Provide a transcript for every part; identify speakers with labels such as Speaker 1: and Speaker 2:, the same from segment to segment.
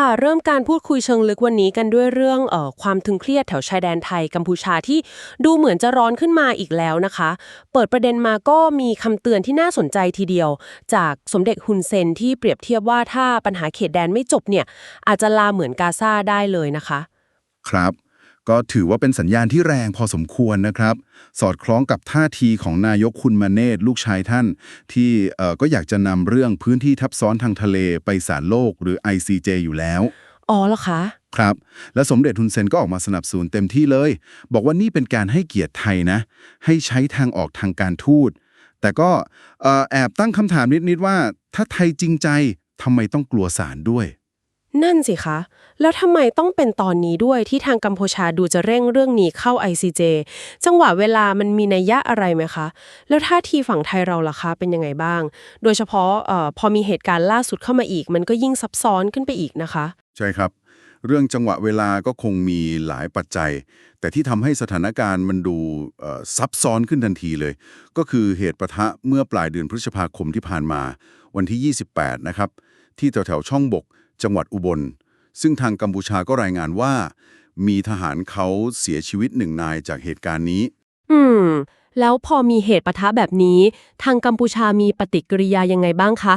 Speaker 1: ค่ะ เริ่มการพูดคุยเชิงลึกวันนี้กันด้วยเรื่องเอ่อความตึงเครียดแถวชายแดนไทยกัมพูชาที่ดูเหมือนจะร้อนขึ้นมาอีกแล้วนะคะ เปิดประเด็นมาก็มีคำเตือนที่น่าสนใจทีเดียว จากสมเด็จฮุนเซนที่เปรียบเทียบว่าถ้าปัญหาเขตแดนไม่จบเนี่ยอาจจะลาเหมือนกาซาได้เลยนะคะ
Speaker 2: ครับ ก็ถือว่าเป็นสัญญาณที่แรงพอสมควรนะครับ สอดคล้องกับท่าทีของนายกคุณมาเนตลูกชายท่าน ที่เอ่อก็อยากจะนำเรื่องพื้นที่ทับซ้อนทางทะเลไปศาลโลกหรือ ICJ อยู่แล้ว
Speaker 1: อ๋อเหรอคะ
Speaker 2: ครับ และสมเด็จทุนเซนก็ออกมาสนับสนุนเต็มที่เลย บอกว่านี่เป็นการให้เกียรติไทยนะ ให้ใช้ทางออกทางการทูต แต่ก็เอ่อแอบตั้งคำถามนิดๆว่า ถ้าไทยจริงใจทำไมต้องกลัวศาลด้วย
Speaker 1: นั่นสิคะ แล้วทำไมต้องเป็นตอนนี้ด้วยที่ทางกัมพูชาดูจะเร่งเรื่องนี้เข้า ICJ จังหวะเวลามันมีนัยยะอะไรไหมคะ แล้วท่าทีฝั่งไทยเราล่ะคะเป็นยังไงบ้าง โดยเฉพาะเออพอมีเหตุการณ์ล่าสุดเข้ามาอีก มันก็ยิ่งซับซ้อนขึ้นไปอีกนะคะ
Speaker 2: ใช่ครับ เรื่องจังหวะเวลาก็คงมีหลายปัจจัย แต่ที่ทำให้สถานการณ์มันดูเอ่อซับซ้อนขึ้นทันทีเลย ก็คือเหตุประทะเมื่อปลายเดือนพฤษภาคมที่ผ่านมา วันที่ 28 นะครับที่แถวๆช่องบก จังหวัดอุบล ซึ่งทางกัมพูชาก็รายงานว่า มีทหารเขาเสียชีวิตหนึ่งนายจากเหตุการณ์นี้
Speaker 1: อืม แล้วพอมีเหตุปะทะแบบนี้ ทางกัมพูชามีปฏิกิริยายังไงบ้างคะ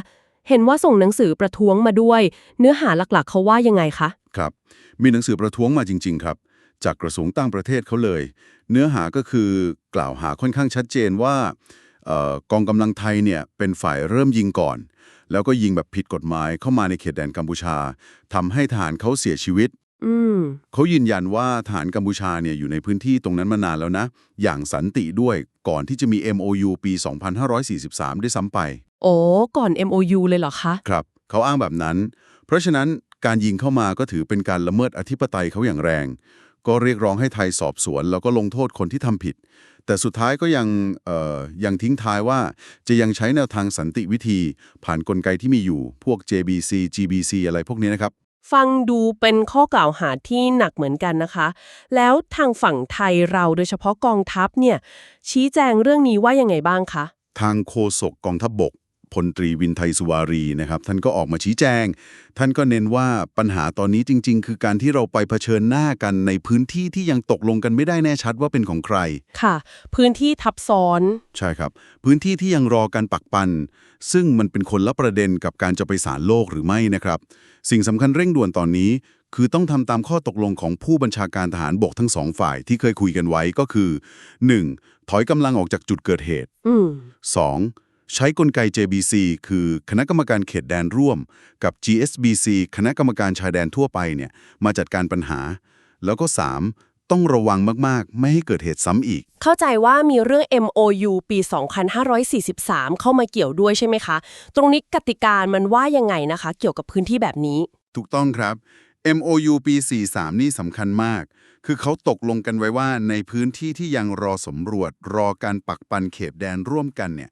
Speaker 1: เห็นว่าส่งหนังสือประท้วงมาด้วย เนื้อหาหลักๆ เขาว่ายังไงคะ
Speaker 2: ครับ มีหนังสือประท้วงมาจริง ๆ ครับ จากกระทรวงต่างประเทศเขาเลย เนื้อหาก็คือกล่าวหาค่อนข้างชัดเจนว่าเอ่อกองกำลังไทยเนี่ยเป็นฝ่ายเริ่มยิงก่อน แล้วก็ยิงแบบผิดกฎหมายเข้ามาในเขตแดนกัมพูชาทำให้ทหารเขาเสียชีวิต
Speaker 1: อืม
Speaker 2: เขายืนยันว่าทหารกัมพูชาเนี่ยอยู่ในพื้นที่ตรงนั้นมานานแล้วนะ อย่างสันติด้วยก่อนที่จะมี MOU ปี 2543ด้วยซ้ำไป
Speaker 1: โอ้ก่อน MOU เลยเหรอคะ
Speaker 2: ครับเขาอ้างแบบนั้น เพราะฉะนั้นการยิงเข้ามาก็ถือเป็นการละเมิดอธิปไตยเขาอย่างแรง ก็เรียกร้องให้ไทยสอบสวน แล้วก็ลงโทษคนที่ทำผิด แต่สุดท้ายก็ยังเอ่อยังทิ้งท้ายว่าจะยังใช้แนวทางสันติวิธี ผ่านนกลไกที่มีอยู่พวก JBC GBC อะไรพวกนี้นะครับ
Speaker 1: ฟังดูเป็นข้อกล่าวหาที่หนักเหมือนกันนะคะ แล้วทางฝั่งไทยเราโดยเฉพาะกองทัพเนี่ยชี้แจงเรื่องนี้ว่ายังไงบ้างคะ
Speaker 2: ทางโฆษกกองทัพบบก พลตรีวินไทยสุวารีนะครับ ท่านก็ออกมาชี้แจง ท่านก็เน้นว่าปัญหาตอนนี้จริง ๆ คือการที่เราไปเผชิญหน้ากันในพื้นที่ที่ยังตกลงกันไม่ได้แน่ชัดว่าเป็นของใคร
Speaker 1: ค่ะ พื้นที่ทับซ้อน
Speaker 2: ใช่ครับ พื้นที่ที่ยังรอการปักปัน ซึ่งมันเป็นคนละประเด็นกับการจะไปศาลโลกหรือไม่นะครับ สิ่งสำคัญเร่งด่วนตอนนี้ คือต้องทำตามข้อตกลงของผู้บัญชาการทหารบกทั้งสองฝ่ายที่เคยคุยกันไว้ก็คือ 1. ถอยกำลังออกจากจุดเกิดเหตุ
Speaker 1: อืม
Speaker 2: 2. ใช้กลไก JBC คือคณะกรรมการเขตแดนร่วม กับ GSBC คณะกรรมการชายแดนทั่วไปเนี่ยมาจัดการปัญหา แล้วก็ 3. ต้องระวังมาก ๆ ไม่ให้เกิดเหตุซ้ำอีก
Speaker 1: เข้าใจว่ามีเรื่อง MOU ปี 2543 เข้ามาเกี่ยวด้วยใช่ไหมคะ ตรงนี้กติกามันว่ายังไงนะคะ เกี่ยวกับพื้นที่แบบนี้
Speaker 2: ถูกต้องครับ MOU ปี 43 นี่สำคัญมาก คือเขาตกลงกันไว้ว่าในพื้นที่ที่ยังรอสำรวจ รอการปักปันเขตแดนร่วมกันเนี่ย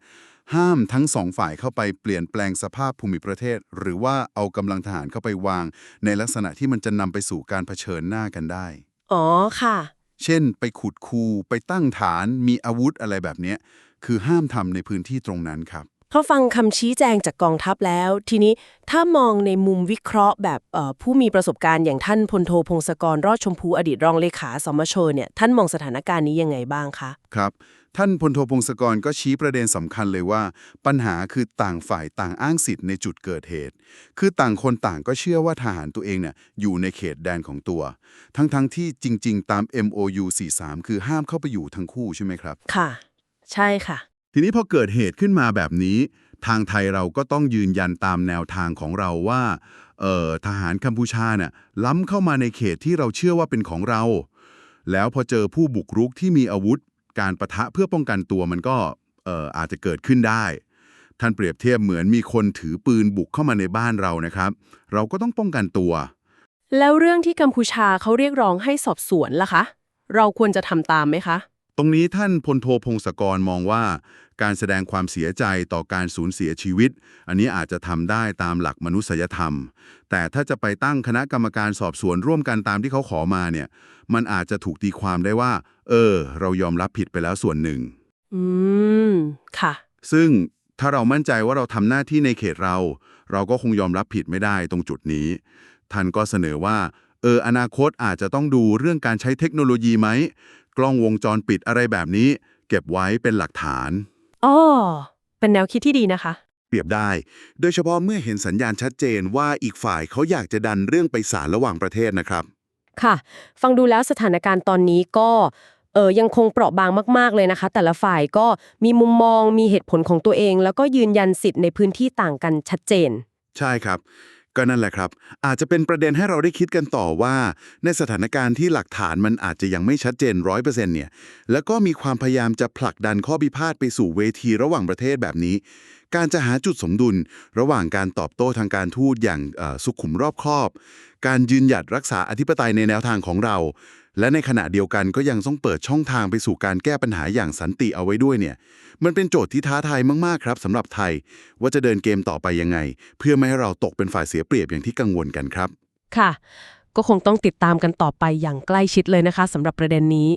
Speaker 2: ห้ามทั้งสองฝ่ายเข้าไปเปลี่ยนแปลงสภาพภูมิประเทศ หรือว่าเอากำลังทหารเข้าไปวาง ในลักษณะที่มันจะนำไปสู่การเผชิญหน้ากันได้
Speaker 1: อ๋อค่ะ
Speaker 2: เช่น ไปขุดคูไปตั้งฐาน มีอาวุธอะไรแบบเนี้ยคือห้ามทำในพื้นที่ตรงนั้นครับ
Speaker 1: พอฟังคำชี้แจงจากกองทัพแล้ว ทีนี้ถ้ามองในมุมวิเคราะห์แบบเอ่อผู้มีประสบการณ์อย่างท่านพลโทพงศกรรอดชมพูอดีตรองเลขาสมชเนี่ยท่านมองสถานการณ์นี้ยังไงบ้างคะ
Speaker 2: ครับ ท่านพลโทพงศกรก็ชี้ประเด็นสำคัญเลยว่า ปัญหาคือต่างฝ่ายต่างอ้างสิทธิ์ในจุดเกิดเหตุ คือต่างคนต่างก็เชื่อว่าทหารตัวเองเนี่ยอยู่ในเขตแดนของตัว ทั้งๆทที่จริง ๆ ตาม MOU 43 คือห้ามเข้าไปอยู่ทั้งคู่ใช่ไหมครับ
Speaker 1: ค่ะ ใช่ค่ะ
Speaker 2: ทีนี้พอเกิดเหตุขึ้นมาแบบนี้ ทางไทยเราก็ต้องยืนยันตามแนวทางของเราว่าเอ่อทหารกัมพูชาเนี่ยล้ำเข้ามาในเขตที่เราเชื่อว่าเป็นของเรา แล้วพอเจอผู้บุกรุกที่มีอาวุธ การประทะเพื่อป้องกันตัวมันก็เอออาจจะเกิดขึ้นได้ ท่านเปรียบเทียบเหมือนมีคนถือปืนบุกเข้ามาในบ้านเรานะครับ เราก็ต้องป้องกันตัว
Speaker 1: แล้วเรื่องที่กัมพูชาเขาเรียกร้องให้สอบสวนล่ะคะ เราควรจะทำตามไหมคะ
Speaker 2: รงนี้ท่านพลโทพงศกรมองว่า การแสดงความเสียใจต่อการสูญเสียชีวิต อันนี้อาจจะทำได้ตามหลักมนุษยธรรม แต่ถ้าจะไปตั้งคณะกรรมการสอบสวนร่วมกันตามที่เขาขอมาเนี่ย มันอาจจะถูกตีความได้ว่า เออ เรายอมรับผิดไปแล้วส่วนหนึ่ง
Speaker 1: อืม ค่ะ
Speaker 2: ซึ่งถ้าเรามั่นใจว่าเราทำหน้าที่ในเขตเรา เราก็คงยอมรับผิดไม่ได้ตรงจุดนี้ ท่านก็เสนอว่า เออ อนาคตอาจจะต้องดูเรื่องการใช้เทคโนโลยีไหม กล้องวงจรปิดอะไรแบบนี้ เก็บไว้เป็นหลักฐาน
Speaker 1: อ๋อ เป็นแนวคิดที่ดีนะคะ
Speaker 2: เปรียบได้ โดยเฉพาะเมื่อเห็นสัญญาณชัดเจนว่าอีกฝ่ายเขาอยากจะดันเรื่องไปศาลระหว่างประเทศนะครับ
Speaker 1: ค่ะ ฟังดูแล้วสถานการณ์ตอนนี้ก็เออยังคงเปราะบางมาก ๆ เลยนะคะ แต่ละฝ่ายก็มีมุมมองมีเหตุผลของตัวเอง แล้วก็ยืนยันสิทธิ์ในพื้นที่ต่างกันชัดเจน
Speaker 2: ใช่ครับ ก็นั่นแหละครับ อาจจะเป็นประเด็นให้เราได้คิดกันต่อว่า ในสถานการณ์ที่หลักฐานมันอาจจะยังไม่ชัดเจนร้อยเปอร์เซ็นต์เนี่ยแล้วก็มีความพยายามจะผลักดันข้อพิพาทไปสู่เวทีระหว่างประเทศแบบนี้ การจะหาจุดสมดุล ระหว่างการตอบโต้ทางการทูตอย่างสุขุมรอบคอบ การยืนหยัดรักษาอธิปไตยในแนวทางของเรา และในขณะเดียวกันก็ยังต้องเปิดช่องทางไปสู่การแก้ปัญหาอย่างสันติเอาไว้ด้วยเนี่ย มันเป็นโจทย์ที่ท้าทายมากๆครับสำหรับไทย ว่าจะเดินเกมต่อไปยังไง เพื่อไม่ให้เราตกเป็นฝ่ายเสียเปรียบอย่างที่กังวลกันครับ
Speaker 1: ค่ะ ก็คงต้องติดตามกันต่อไปอย่างใกล้ชิดเลยนะคะสำหรับประเด็นนี้